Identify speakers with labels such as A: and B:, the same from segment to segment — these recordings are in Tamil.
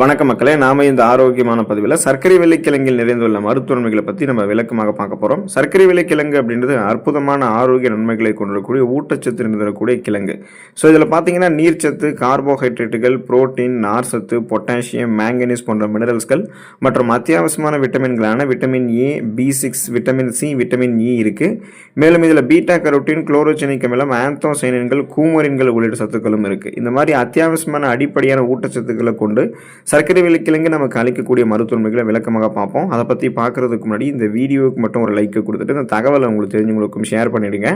A: வணக்க மக்களே நாம இந்த ஆரோக்கியமான பதிவில் சர்க்கரை வெள்ளைக்கிழங்கில் நிறைந்துள்ள மருத்துவ நன்மைகளை பற்றி நம்ம விளக்கமாக பார்க்க போகிறோம் சர்க்கரை வெள்ளைக்கிழங்கு அப்படின்றது அற்புதமான ஆரோக்கிய நன்மைகளை கொண்டிருக்கக்கூடிய ஊட்டச்சத்து நிறைந்திருக்கக்கூடிய கிழங்கு. ஸோ இதில் பார்த்தீங்கன்னா நீர்ச்சத்து கார்போஹைட்ரேட்டுகள் புரோட்டீன் நார்சத்து பொட்டாசியம் மேங்கனீஸ் போன்ற மினரல்ஸ்கள் மற்றும் அத்தியாவசியமான விட்டமின்களான vitamin A B six vitamin C vitamin e E இருக்குது மேலும் இதில் பீட்டா கரோட்டின் குளோரோஜெனிக் அமிலம் ஆந்தோசைனின்கள் கூமரின்கள் உள்ளிட்ட சத்துக்களும் இருக்குது இந்த மாதிரி அத்தியாவசியமான அடிப்படையான ஊட்டச்சத்துக்களை கொண்டு சர்க்கரை விலைக்கிழங்கு நமக்கு அளிக்கக்கூடிய மருத்துவமைகளை விளக்கமாக பார்ப்போம். அதை பற்றி பார்க்குறதுக்கு முன்னாடி இந்த வீடியோவுக்கு மட்டும் ஒரு லைக்கை கொடுத்துட்டு இந்த தகவலை உங்களுக்கு தெரிஞ்சவங்களுக்கும் ஷேர் பண்ணிடுங்க.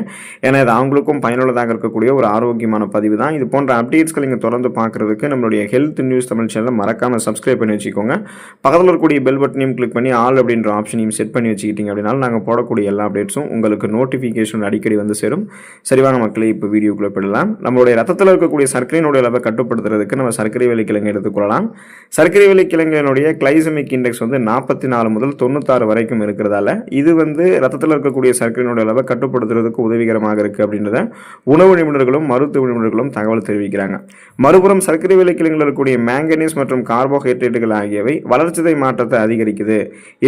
A: ஏன்னா இது அவங்களுக்கும் பயனுள்ளதாக இருக்கக்கூடிய ஒரு ஆரோக்கியமான பதிவு தான். இது போன்ற அப்டேட்ஸ்களை நீங்கள் தொடர்ந்து பார்க்குறதுக்கு நம்மளுடைய ஹெல்த் நியூஸ் தமிழ் சேனலை மறக்காமல் சப்ஸ்கிரைப் பண்ணி வச்சுக்கோங்க. பக்கத்தில் இருக்கக்கூடிய பெல் பட்டனையும் கிளிக் பண்ணி ஆல் அப்படின்ற ஆப்ஷனையும் செட் பண்ணி வச்சுக்கிட்டீங்க அப்படின்னாலும் நாங்கள் போடக்கூடிய எல்லா அப்டேட்ஸும் உங்களுக்கு நோட்டிஃபிகேஷன் அடிக்கடி வந்து சேரும். சரிவான மக்களை இப்போ வீடியோக்குள்ளே போயிடலாம். நம்மளுடைய ரத்தத்தில் இருக்கக்கூடிய சர்க்கரையினுடைய அளவை கட்டுப்படுத்துறதுக்கு நம்ம சர்க்கரை விலைக்கிழங்கு எடுத்துக்கொள்ளலாம் சர்க்கரை விலை கிழங்கினுடைய கிளைசமிக் இண்டெக்ஸ் வந்து நாற்பத்தி நாலு முதல் தொண்ணூத்தாறு வரைக்கும் இருக்கிறதால இது வந்து ரத்தத்தில் இருக்கக்கூடிய சர்க்கரையினுடைய அளவை கட்டுப்படுத்துறதுக்கு உதவிகரமாக இருக்குது அப்படின்றத உணவு நிபுணர்களும் மருத்துவ நிபுணர்களும் தகவல் தெரிவிக்கிறாங்க. மறுபுறம் சர்க்கரை விலை கிழங்கில் இருக்கக்கூடிய மேங்கனீஸ் மற்றும் கார்போஹைட்ரேட்டுகள் ஆகியவை வளர்ச்சிதை மாற்றத்தை அதிகரிக்குது.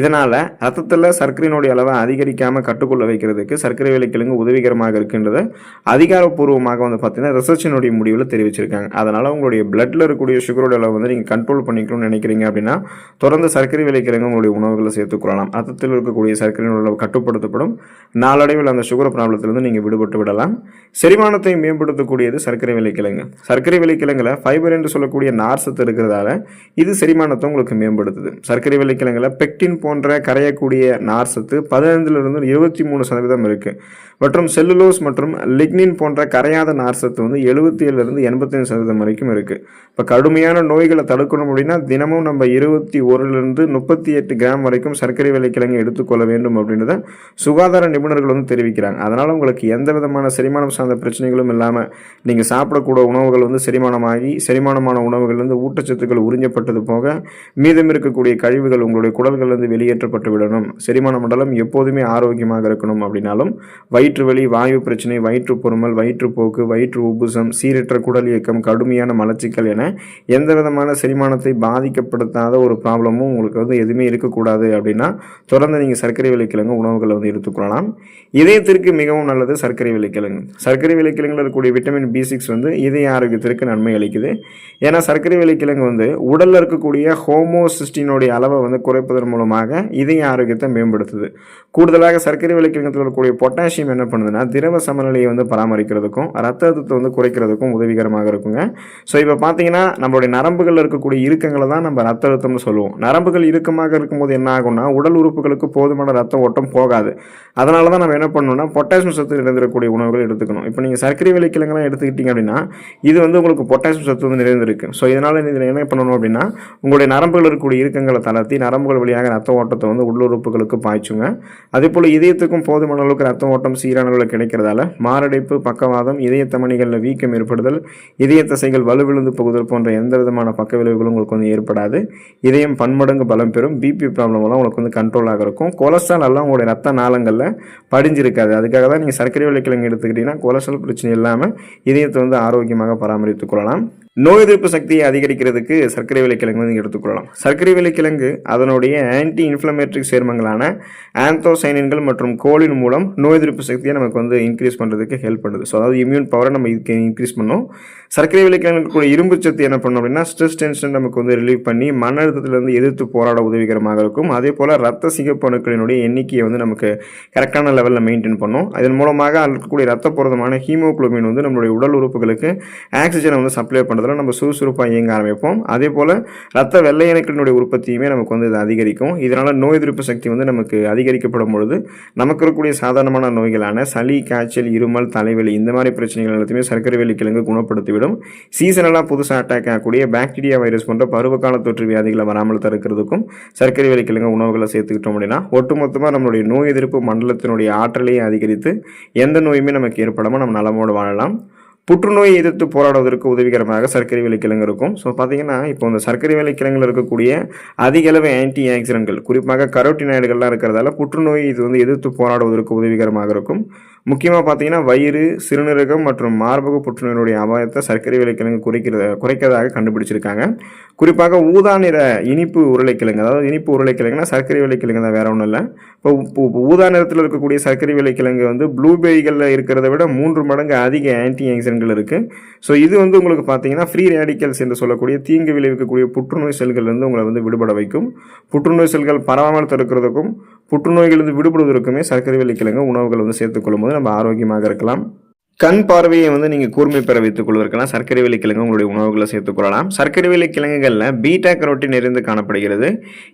A: இதனால் ரத்தத்தில் சர்க்கரையினுடைய அளவை அதிகரிக்காமல் கட்டுக்கொள்ள வைக்கிறதுக்கு சர்க்கரை விலை கிழங்கு உதவிகரமாக இருக்கின்றத அதிகாரப்பூர்வமாக வந்து பார்த்தீங்கன்னா ரிசர்ச்சினுடைய முடிவில் தெரிவிச்சிருக்காங்க. அதனால் உங்களுடைய பிளட்டில் இருக்கக்கூடிய சுகரோட அளவு வந்து நீங்கள் கண்ட்ரோல் பண்ணிக்கணும்னு நினைக்கிறீங்க அப்படின்னா தொடர்ந்து சர்க்கரை விலைக்கிழங்கு உங்களுடைய உணவுகளை சேர்த்துக்கொள்ளலாம். ரத்தத்தில் இருக்கக்கூடிய சர்க்கரை அளவு கட்டுப்படுத்தப்படும். நாளடைவில் அந்த சுகர் ப்ராப்ளத்திலிருந்து நீங்கள் விடுபட்டு விடலாம். செரிமானத்தை மேம்படுத்தக்கூடியது சர்க்கரை விலைக்கிழங்கு சர்க்கரை விலைக்கிழங்குல ஃபைபர் என்று சொல்லக்கூடிய நார் சத்து இருக்கிறதால இது செரிமானத்தை உங்களுக்கு மேம்படுத்துது. சர்க்கரை விலைக்கிழங்குல பெக்டின் போன்ற கரையக்கூடிய நார் சத்து பதினைந்துலேருந்து இருபத்தி மூணு சதவீதம் இருக்கு. மற்றும் செல்லுலோஸ் மற்றும் லிக்னின் போன்ற கரையாத நார் சத்து வந்து எழுபத்தி ஏழுலேருந்து எண்பத்தஞ்சு சதவீதம் வரைக்கும் இருக்கு. இப்போ கடுமையான நோய்களை தடுக்கணும் அப்படின்னா தினமும் நம்ம இருபத்தி ஒருலேருந்து முப்பத்தி எட்டு கிராம் வரைக்கும் சர்க்கரை விலைக்கிழங்கு எடுத்துக்கொள்ள வேண்டும் அப்படின்றத சுகாதார நிபுணர்கள் வந்து தெரிவிக்கிறாங்க. அதனால் உங்களுக்கு எந்த விதமான செரிமானம் சார்ந்த பிரச்சனைகளும் இல்லாமல் நீங்கள் சாப்பிடக்கூடிய உணவுகள் வந்து செரிமானமாகி செரிமானமான உணவுகள் வந்து ஊட்டச்சத்துக்கள் உறிஞ்சப்பட்டது போக மீதம் இருக்கக்கூடிய கழிவுகள் உங்களுடைய குடல்கள்லேருந்து வெளியேற்றப்பட்டு விடணும். செரிமான மண்டலம் எப்போதுமே ஆரோக்கியமாக இருக்கணும் அப்படின்னாலும் வயிற்று வலி வாயு பிரச்சனை வயிற்று பொறுமல் வயிற்றுப்போக்கு வயிற்று உப்புசம் சீரற்ற குடல் இயக்கம் கடுமையான மலச்சிக்கல் என எந்த விதமான செரிமானத்தை பாதிக்கப்படுத்தாத ஒரு ப்ராப்ளமும் உங்களுக்கு வந்து எதுவுமே இருக்கக்கூடாது அப்படின்னா தொடர்ந்து நீங்கள் சர்க்கரை விலைக்கிழங்கு உணவுகளை வந்து எடுத்துக்கொள்ளலாம் இதயத்திற்கு மிகவும் நல்லது சர்க்கரை விலைக்கிழங்கு சர்க்கரை விலைக்கிழங்கில் இருக்கக்கூடிய விட்டமின் பி சிக்ஸ் வந்து இதய ஆரோக்கியத்திற்கு நன்மை அளிக்குது. ஏன்னா சர்க்கரை விலைக்கிழங்கு வந்து உடலில் இருக்கக்கூடிய ஹோமோசிஸ்டினுடைய அளவை வந்து குறைப்பதன் மூலமாக இதய ஆரோக்கியத்தை மேம்படுத்துது. கூடுதலாக சர்க்கரை விலைக்கிழங்கத்தில் இருக்கக்கூடிய பொட்டாசியம் என்ன பண்ணுதுன்னா திரவ சமநிலையை வந்து பராமரிக்கிறதுக்கும் ரத்த அழுத்தத்தை வந்து குறைக்கிறதுக்கும் உதவிகரமாக இருக்குங்க. ஸோ இப்போ பார்த்தீங்கன்னா நம்மளுடைய நரம்புகளில் இருக்கக்கூடிய இறுக்கங்களை தான் நம்ம ரத்த அழுத்தம்னு சொல்லுவோம். நரம்புகள் இறுக்கமாக இருக்கும்போது என்ன ஆகும்னா உடல் உறுப்புகளுக்கு போதுமான ரத்த ஓட்டம் போகாது. அதனால தான் நம்ம என்ன பண்ணணும்னா பொட்டாசியம் சத்து நிறைந்திருக்கக்கூடிய உணவுகள் எடுத்துக்கணும். இப்போ நீங்கள் சர்க்கரை விளைக்கிழங்கெல்லாம் எடுத்துக்கிட்டீங்க அப்படின்னா இது வந்து உங்களுக்கு பொட்டாசியம் சத்து வந்து நிறைந்திருக்கு. ஸோ இதனால் இதில் என்ன பண்ணணும் அப்படின்னா உங்களுடைய நரம்புகள் இருக்கக்கூடிய இறுக்கங்களை தளர்த்தி நரம்புகள் வழியாக ரத்த ஓட்டத்தை வந்து உள்ளுறுப்புகளுக்கு பாய்ச்சுங்க. அதே போல் இதயத்துக்கும் போதுமான அளவுக்கு ரத்த ஓட்டம் சீரான அளவில் கிடைக்கிறதால மாரடைப்பு பக்கவாதம் இதய தமணிகளில் வீக்கம் ஏற்படுதல் இதய தசைகள் வலுவிழுந்து போகுதல் போன்ற எந்த விதமான பக்க விளைவுகளும் உங்களுக்கு வந்து ஏற்படாது. இதயம் பன்மடங்கு பலம் பெறும். பிபி ப்ராப்ளமெல்லாம் உங்களுக்கு வந்து கண்ட்ரோலாக இருக்கும். கொலஸ்ட்ரால் எல்லாம் உங்களுடைய ரத்த நாளங்களில் படிஞ்சிருக்காது. அதுக்காக தான் நீங்கள் சர்க்கரை விலைக்கிழங்கு எடுத்துக்கிட்டிங்கன்னா கொலஸ்ட்ரால் பிரச்சனை இல்லாமல் இதயத்தை வந்து ஆரோக்கியமாக பராமரித்துக் கொள்ளலாம். நோய் எதிர்ப்பு சக்தியை அதிகரிக்கிறதுக்கு சர்க்கரை விலைக்கிழங்கு வந்து எடுத்துக்கொள்ளலாம் சர்க்கரை விலைக்கிழங்கு அதனுடைய ஆன்டி இன்ஃப்ளமேட்ரிக் சேர்மங்களான ஆந்தோசைனின்கள் மற்றும் கோலின் மூலம் நோய் எதிர்ப்பு சக்தியை நமக்கு வந்து இன்க்ரீஸ் பண்ணுறதுக்கு ஹெல்ப் பண்ணுது. ஸோ அதாவது இம்யூன் பவரை நம்ம இதுக்கு இன்க்ரீஸ் பண்ணோம். சர்க்கரை விலைக்கிழங்கு கூட இரும்பு சத்து என்ன பண்ணும் அப்படின்னா ஸ்ட்ரெஸ் டென்ஷன் நமக்கு வந்து ரிலீவ் பண்ணி மன அழுத்தத்திலிருந்து எதிர்த்து போராட உதவிகரமாக இருக்கும். அதே போல் ரத்த சிகப்பு அணுக்களினுடைய எண்ணிக்கையை வந்து நமக்கு கரெக்டான லெவலில் மெயின்டைன் பண்ணும். அதன் மூலமாக அதில் இருக்கக்கூடிய ரத்த புரதமான ஹீமோகுளோபின் வந்து நம்மளுடைய உடல் உறுப்புகளுக்கு ஆக்சிஜனை வந்து சப்ளை பண்ணுறதுல நம்ம சுறுசுறுப்பாக இயங்க ஆரம்பிப்போம். அதே போல் ரத்த வெள்ளை அணுக்களினுடைய உற்பத்தியுமே நமக்கு வந்து இது அதிகரிக்கும். இதனால் நோய் எதிர்ப்பு சக்தி வந்து நமக்கு அதிகரிக்கப்படும் பொழுது நமக்கு இருக்கக்கூடிய சாதாரணமான நோய்களான சளி காய்ச்சல் இருமல் தலைவலி இந்த மாதிரி பிரச்சனைகள் எல்லாத்தையுமே சர்க்கரை விலைக்கிழங்கு போய்விடும் சீசனலாக புதுசாக அட்டாக் ஆகக்கூடிய பாக்டீரியா வைரஸ் போன்ற பருவகால தொற்று வியாதிகளை வராமல் தடுக்கிறதுக்கும் சர்க்கரை விலைக்கிழங்கு உணவுகளை சேர்த்துக்கிட்டோம் அப்படின்னா ஒட்டுமொத்தமாக நம்மளுடைய நோய் எதிர்ப்பு மண்டலத்தினுடைய ஆற்றலையும் அதிகரித்து எந்த நோயுமே நமக்கு ஏற்படாமல் நம்ம நலமோடு வாழலாம். புற்றுநோயை எதிர்த்து போராடுவதற்கு உதவிகரமாக சர்க்கரை விலைக்கிழங்கு இருக்கும். ஸோ பார்த்தீங்கன்னா இப்போ இந்த சர்க்கரை விலைக்கிழங்கில் இருக்கக்கூடிய அதிக அளவு ஆன்டி ஆக்சிடென்ட்கள் குறிப்பாக கரோட்டினாய்டுகள்லாம் இருக்கிறதால புற்றுநோய் இது வந்து எதிர்த்து போராடுவதற்கு உதவிகரமாக இருக்கும். முக்கியமாக பார்த்தீங்கன்னா வயிறு சிறுநீரகம் மற்றும் மார்பக புற்றுநோயினுடைய அபாயத்தை சர்க்கரை விலைக்கிழங்கு குறைக்கிறத குறைக்கிறதாக கண்டுபிடிச்சிருக்காங்க. குறிப்பாக ஊதா நிற இனிப்பு உருளைக்கிழங்கு அதாவது இனிப்பு உருளைக்கிழங்குனா சர்க்கரை விலைக்கிழங்கு தான் வேறு ஒன்றும் இல்லை. இப்போ இப்போ ஊதா நிறத்தில் இருக்கக்கூடிய சர்க்கரை விலைக்கிழங்கு வந்து ப்ளூபெரிகளில் இருக்கிறத விட மூன்று மடங்கு அதிக ஆன்டி ஆக்சிடென்ட்கள் இருக்குது ஸோ இது வந்து உங்களுக்கு பார்த்தீங்கன்னா ஃப்ரீ ரேடிக்கல்ஸ் என்று சொல்லக்கூடிய தீங்கு விளைவிக்கக்கூடிய புற்றுநோய் செல்கள் வந்து உங்களை வந்து விடுபட வைக்கும். புற்றுநோய் செல்கள் பரவாமல் தடுக்கிறதுக்கும் புற்றுநோய்களிலிருந்து விடுபடுவதற்குமே சர்க்கரை வெள்ளிக்கிழங்கு உணவுகள் வந்து சேர்த்துக்கொள்ளும் போது நம்ம ஆரோக்கியமாக இருக்கலாம். கண் பார்வையை வந்து நீங்கள் கூர்மை பெற வைத்துக் கொள்வதற்கெல்லாம் சர்க்கரை விலைக்கிழங்கு உங்களுடைய உணவுகளை சேர்த்துக்கொள்ளலாம் சர்க்கரை விலைக்கிழங்குகளில் பீட்டா கரோட்டின் நிறைந்து காணப்படுகிறது.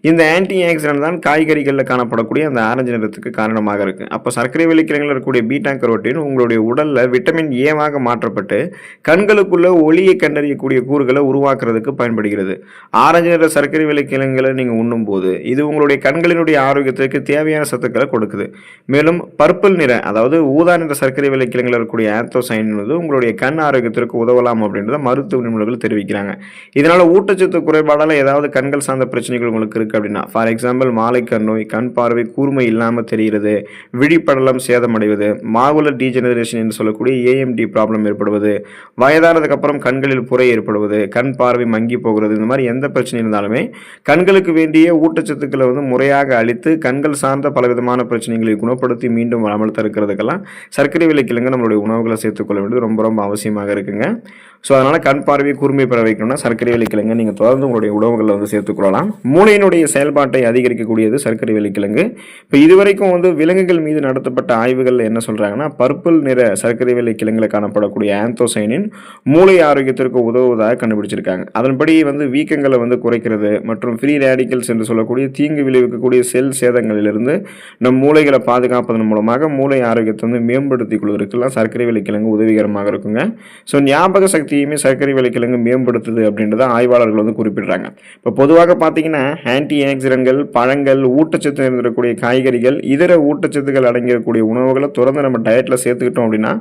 A: இந்த ஆன்டி ஆக்சிடென்ட் தான் காய்கறிகளில் காணப்படக்கூடிய அந்த ஆரஞ்சு நிறத்துக்கு காரணமாக இருக்குது அப்போ சர்க்கரை விலைக்கிழங்கில் இருக்கக்கூடிய பீட்டா கரோட்டின் உங்களுடைய உடலில் விட்டமின் ஏவாக மாற்றப்பட்டு கண்களுக்குள்ள ஒளியை கண்டறியக்கூடிய கூறுகளை உருவாக்குறதுக்கு பயன்படுகிறது. ஆரஞ்சு நிற சர்க்கரை விலைக்கிழங்குகளை நீங்கள் உண்ணும்போது இது உங்களுடைய கண்களினுடைய ஆரோக்கியத்திற்கு தேவையான சத்துக்களை கொடுக்குது. மேலும் பர்பிள் நிற அதாவது ஊதா நிற சர்க்கரை விலைக்கிழங்கில் இருக்கக்கூடிய ஆந்தோசைன் வந்து உங்களுடைய கண் ஆரோக்கியத்திற்கு உதவலாம் அப்படின்றத மருத்துவ நிபுணர்கள் தெரிவிக்கிறாங்க. இதனால் ஊட்டச்சத்து குறைபாடால் ஏதாவது கண்கள் சார்ந்த பிரச்சனைகள் உங்களுக்கு இருக்குது அப்படின்னா ஃபார் எக்ஸாம்பிள் மாலைக்கண் நோய் கண் பார்வை கூர்மை இல்லாமல் தெரிகிறது விழிப்படலம் சேதமடைவது மாகுலர் டீஜெனரேஷன் என்று சொல்லக்கூடிய ஏஎம்டி ப்ராப்ளம் ஏற்படுவது வயதானதுக்கு அப்புறம் கண்களில் புரை ஏற்படுவது கண் பார்வை மங்கி போகிறது இந்த மாதிரி எந்த பிரச்சனை இருந்தாலுமே கண்களுக்கு வேண்டிய ஊட்டச்சத்துக்களை வந்து முறையாக அளித்து கண்கள் சார்ந்த பலவிதமான பிரச்சனைகளை குணப்படுத்தி மீண்டும் அமல் தருக்கிறதுக்கெல்லாம் சர்க்கரை விலைக்கிழங்கு நம்மளுடைய உணவு உணவுகளை சேர்த்துக்கொள்ள வேண்டியது ரொம்ப ரொம்ப அவசியமாக இருக்குங்க. ஸோ அதனால் கண் பார்வையை கூர்மை பெற வைக்கணும்னா சர்க்கரை வெள்ளிக்கிழங்கு நீங்கள் தொடர்ந்து உங்களுடைய உணவுகளில் வந்து சேர்த்துக்கொள்ளலாம் மூளையினுடைய செயல்பாட்டை அதிகரிக்கக்கூடியது சர்க்கரை வெள்ளிக்கிழங்கு இப்போ இதுவரைக்கும் வந்து விலங்குகள் மீது நடத்தப்பட்ட ஆய்வுகள் என்ன சொல்கிறாங்கன்னா பர்பிள் நிற சர்க்கரை வெள்ளிக்கிழங்கில் காணப்படக்கூடிய ஆந்தோசைனின் மூளை ஆரோக்கியத்திற்கு உதவுவதாக கண்டுபிடிச்சிருக்காங்க. அதன்படி வந்து வீக்கங்களை வந்து குறைக்கிறது மற்றும் ஃப்ரீ ரேடிக்கல்ஸ் என்று சொல்லக்கூடிய தீங்கு விளைவிக்கக்கூடிய செல் சேதங்களிலிருந்து நம் மூளைகளை பாதுகாப்பதன் மூலமாக மூளை ஆரோக்கியத்தை வந்து மேம்படுத்திக் கொள்வதற்கெல்லாம் சர்க்கரை வெள்ளிக்கிழங்கு உதவிகரமாக இருக்குங்க. ஸோ ஞாபக சக்தி சக்தியுமே சர்க்கரை விலைக்கிழங்கு மேம்படுத்துது அப்படின்றத ஆய்வாளர்கள் வந்து குறிப்பிடுறாங்க. இப்போ பொதுவாக பார்த்தீங்கன்னா ஆன்டி ஆக்சிடென்ட்கள் பழங்கள் ஊட்டச்சத்து நிறைந்திருக்கக்கூடிய காய்கறிகள் இதர ஊட்டச்சத்துக்கள் அடங்கியிருக்கக்கூடிய உணவுகளை தொடர்ந்து நம்ம டயட்டில் சேர்த்துக்கிட்டோம் அப்படின்னா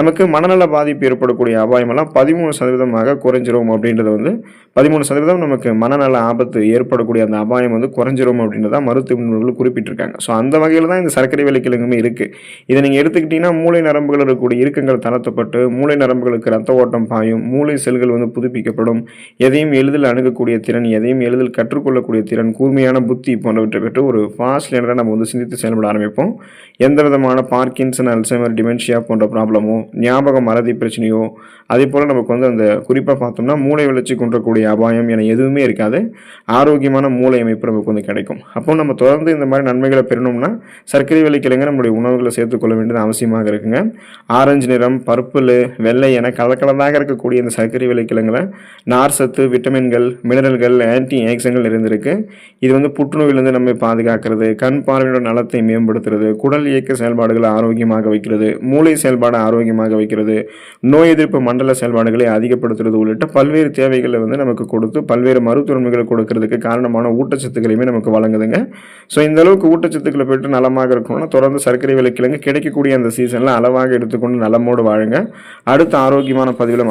A: நமக்கு மனநல பாதிப்பு ஏற்படக்கூடிய அபாயமெல்லாம் பதிமூணு சதவீதமாக குறைஞ்சிரும் அப்படின்றது வந்து பதிமூணு சதவீதம் நமக்கு மனநல ஆபத்து ஏற்படக்கூடிய அந்த அபாயம் வந்து குறைஞ்சிரும் அப்படின்றத மருத்துவ நிபுணர்கள் குறிப்பிட்டிருக்காங்க. ஸோ அந்த வகையில் தான் இந்த சர்க்கரை விலைக்கிழங்குமே இருக்குது இதை நீங்கள் எடுத்துக்கிட்டிங்கன்னா மூளை நரம்புகள் இருக்கக்கூடிய இறுக்கங்கள் தளர்த்தப்பட்டு மூளை நரம்புகளுக்கு ரத்த ஓட்டம் பாயும் மூளை செல்கள் வந்து புதுப்பிக்கப்படும். எதையும் எளிதில் அணுகக்கூடிய திறன் எதையும் எளிதில் கற்றுக்கொள்ளக்கூடிய திறன் கூர்மையான புத்தி போன்றவற்றை பெற்று ஒரு ஃபாஸ்ட் லேனராக நம்ம வந்து சிந்தித்து செயல்பட ஆரம்பிப்போம். எந்த விதமான பார்க்கின்சன் அல்சைமர் டிமென்ஷியா போன்ற ப்ராப்ளமோ ஞாபக மறதி பிரச்சனையோ அதே போல் நமக்கு வந்து அந்த குறிப்பாக பார்த்தோம்னா மூளை வளர்ச்சி கொண்டக்கூடிய அபாயம் என எதுவுமே இருக்காது. ஆரோக்கியமான மூளை அமைப்பு நமக்கு வந்து கிடைக்கும். அப்போ நம்ம தொடர்ந்து இந்த மாதிரி நன்மைகளை பெறணும்னா சர்க்கரை விலைக்கிழங்கு நம்முடைய உணவுகளை சேர்த்துக்கொள்ள வேண்டியது அவசியமாக இருக்குங்க. ஆரஞ்சு நிறம் பர்பிள் வெள்ளை என கலக்கலதாக இருக்கக்கூடிய இந்த சர்க்கரை விலைக்கிழங்குல நார் சத்து விட்டமின்கள் மினரல்கள் ஆன்டி ஆக்சன்கள் இருந்திருக்கு இது வந்து புற்றுநோயிலிருந்து நம்மை பாதுகாக்கிறது கண் பார்வையோட நலத்தை மேம்படுத்துறது குடல் இயக்க செயல்பாடுகளை ஆரோக்கியமாக வைக்கிறது மூளை செயல்பாடு ஆரோக்கியமாக வைக்கிறது நோய் எதிர்ப்பு மண்டல செயல்பாடுகளை அதிகப்படுத்துறது உள்ளிட்ட பல்வேறு தேவைகளை வந்து நமக்கு கொடுத்து பல்வேறு மருத்துவன்மைகளை கொடுக்கறதுக்கு காரணமான ஊட்டச்சத்துக்களையுமே நமக்கு வழங்குதுங்க. ஸோ இந்த அளவுக்கு ஊட்டச்சத்துக்களை பெற்று நலமாக இருக்கணும்னா தொடர்ந்து சர்க்கரை விலைக்கிழங்கு கிடைக்கக்கூடிய அந்த சீசனில் அளவாக எடுத்துக்கொண்டு நலமோடு வாழுங்க. அடுத்த ஆரோக்கியமான பதிவில்